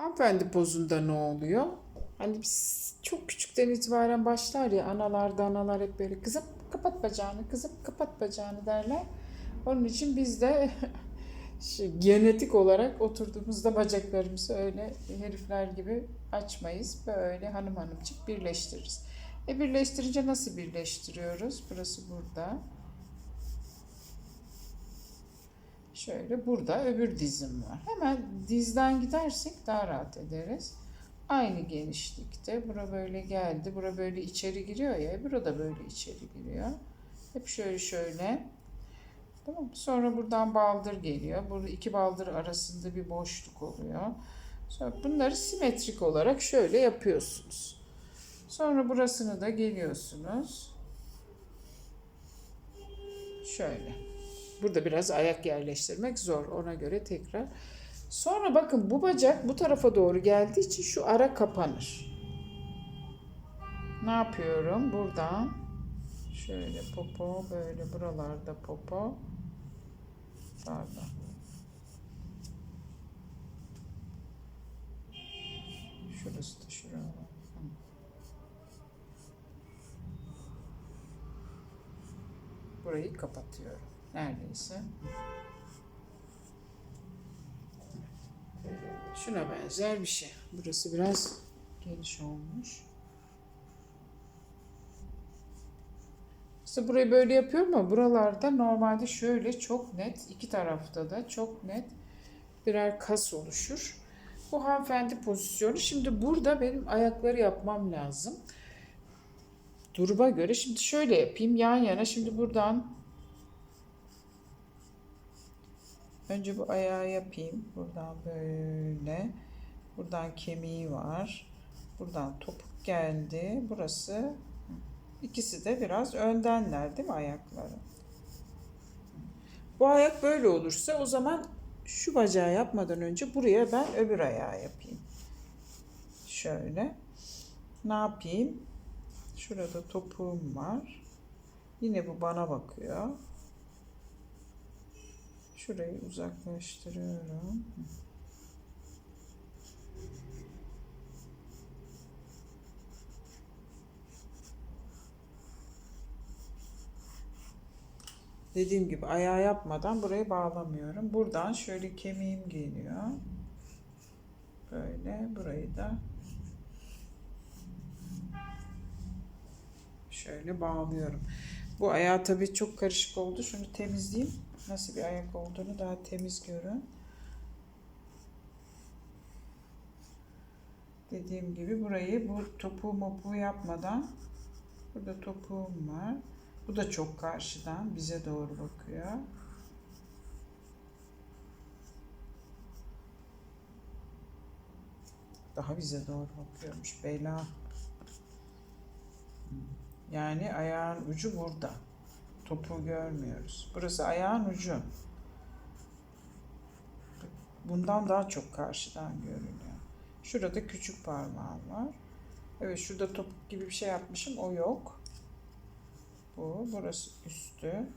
Hanımefendi pozunda ne oluyor? Hani biz çok küçükten itibaren başlar ya analar da analar hep böyle kızım kapat bacağını kızım kapat bacağını derler. Onun için biz de genetik olarak oturduğumuzda bacaklarımızı öyle herifler gibi açmayız. Böyle hanım hanımcık birleştiririz. E birleştirince nasıl birleştiriyoruz? Burası burada. Şöyle burada öbür dizim var. Hemen dizden gidersek daha rahat ederiz. Aynı genişlikte. Bura böyle geldi. Bura böyle içeri giriyor ya. Bura da böyle içeri giriyor. Hep şöyle şöyle. Tamam? Sonra buradan baldır geliyor. Burada iki baldır arasında bir boşluk oluyor. Sonra bunları simetrik olarak şöyle yapıyorsunuz. Sonra burasını da geliyorsunuz. Şöyle. Burada biraz ayak yerleştirmek zor. Ona göre tekrar. Sonra bakın bu bacak bu tarafa doğru geldiği için şu ara kapanır. Ne yapıyorum? Buradan şöyle popo böyle buralarda popo. Pardon. Şurası da. Tamam. Burayı kapatıyorum. Neredeyse. Şuna benzer bir şey. Burası biraz geniş olmuş. İşte burayı böyle yapıyorum ama buralarda normalde şöyle çok net, iki tarafta da çok net birer kas oluşur. Bu hanımefendi pozisyonu. Şimdi burada benim ayakları yapmam lazım. Duruma göre. Şimdi şöyle yapayım yan yana. Şimdi buradan Önce bu ayağı yapayım. Buradan böyle. Buradan kemiği var. Buradan topuk geldi. Burası. İkisi de biraz öndenler değil mi ayakları? Bu ayak böyle olursa o zaman şu bacağı yapmadan önce buraya ben öbür ayağı yapayım. Şöyle. Ne yapayım? Şurada topuğum var. Yine bu bana bakıyor. Şurayı uzaklaştırıyorum. Dediğim gibi ayağı yapmadan burayı bağlamıyorum. Buradan şöyle kemiğim geliyor. Böyle burayı da şöyle bağlıyorum. Bu ayağı tabii çok karışık oldu. Şunu temizleyeyim. Nasıl bir ayak olduğunu daha temiz görün. Dediğim gibi burayı bu topuğu mopuğu yapmadan burada topuğum var. Bu da çok karşıdan bize doğru bakıyor. Daha bize doğru bakıyormuş Beyla. Yani ayağın ucu burada. Topuğu görmüyoruz. Burası ayağın ucu. Bundan daha çok karşıdan görünüyor. Şurada küçük parmağım var. Evet şurada topuk gibi bir şey yapmışım. O yok. Bu. Burası üstü.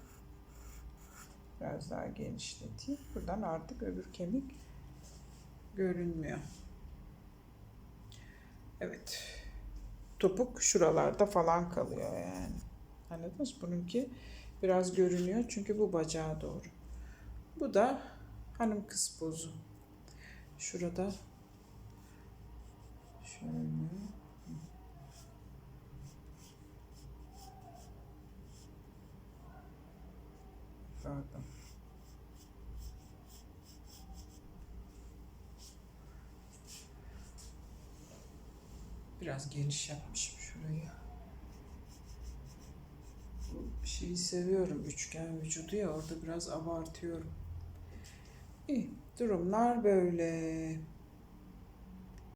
Biraz daha genişleteyim. Buradan artık öbür kemik görünmüyor. Evet. Topuk şuralarda falan kalıyor yani. Anladınız? Bununki biraz görünüyor çünkü bu bacağa doğru. Bu da hanım kız pozu. Şurada şöyle Pardon. Biraz geniş yapmışım şurayı. Şeyi seviyorum. Üçgen vücudu ya orada biraz abartıyorum. İyi. Durumlar böyle.